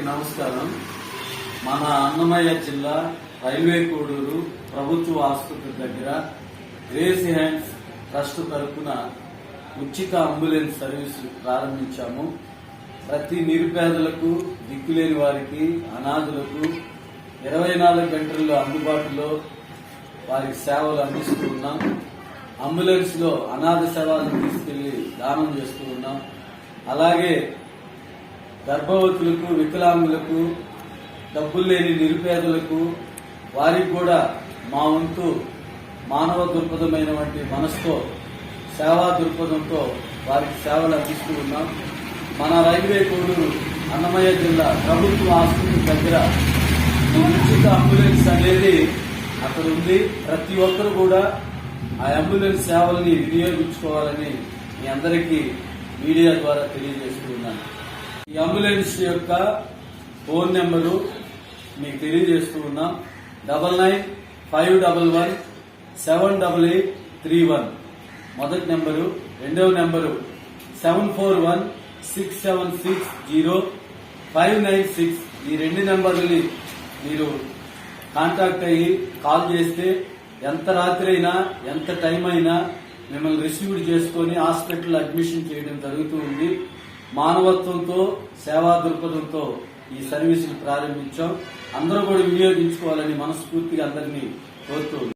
నమస్కారం. మన అన్నమయ్య జిల్లా రైల్వే కోడూరు ప్రభుత్వ ఆసుపత్రి దగ్గర గ్రేస్ హ్యాండ్స్ ట్రస్ట్ తరఫున ఉచిత అంబులెన్స్ సర్వీస్ ప్రారంభించాము. ప్రతి నిరుపేదలకు దిక్కులేని వారికి అనాథులకు ఇరవై నాలుగు గంటల్లో అందుబాటులో వారికి సేవలు అందిస్తూ ఉన్నాం. అంబులెన్స్లో అనాథ సేవలను తీసుకెళ్ళి దానం చేస్తూ ఉన్నాం. అలాగే గర్భవతులకు వికలాంగులకు డబ్బులు లేని నిరుపేదలకు వారికి కూడా మా వంతు మానవ దృక్పథమైనటువంటి మనసుతో సేవా దృక్పథంతో వారికి సేవలు అందిస్తూ ఉన్నాం. మన రైల్వే కోడూరు అన్నమయ్య జిల్లా ప్రభుత్వ ఆసుపత్రి దగ్గర ఉచిత అంబులెన్స్ అనేది అక్కడ ఉంది. ప్రతి ఒక్కరు కూడా ఆ అంబులెన్స్ సేవల్ని వినియోగించుకోవాలని మీ అందరికీ మీడియా ద్వారా తెలియజేస్తూ ఉన్నాను. ఈ అంబులెన్స్ యొక్క ఫోన్ నెంబరు మీకు తెలియజేస్తూ ఉన్నాం double nine five double one seven double eight three one. మొదటి నెంబరు రెండవ number seven four one six seven six zero five nine six. ఈ రెండు నెంబర్ని మీరు కాంటాక్ట్ అయ్యి కాల్ చేస్తే ఎంత రాత్రి అయినా ఎంత టైం అయినా మిమ్మల్ని రిసీవ్ చేసుకొని హాస్పిటల్ అడ్మిషన్ చేయడం జరుగుతూ ఉంది. మానవత్వంతో సేవా దృక్పథంతో ఈ సర్వీసులు ప్రారంభించాం. అందరూ కూడా వినియోగించుకోవాలని మనస్ఫూర్తిగా అందరినీ కోరుతూ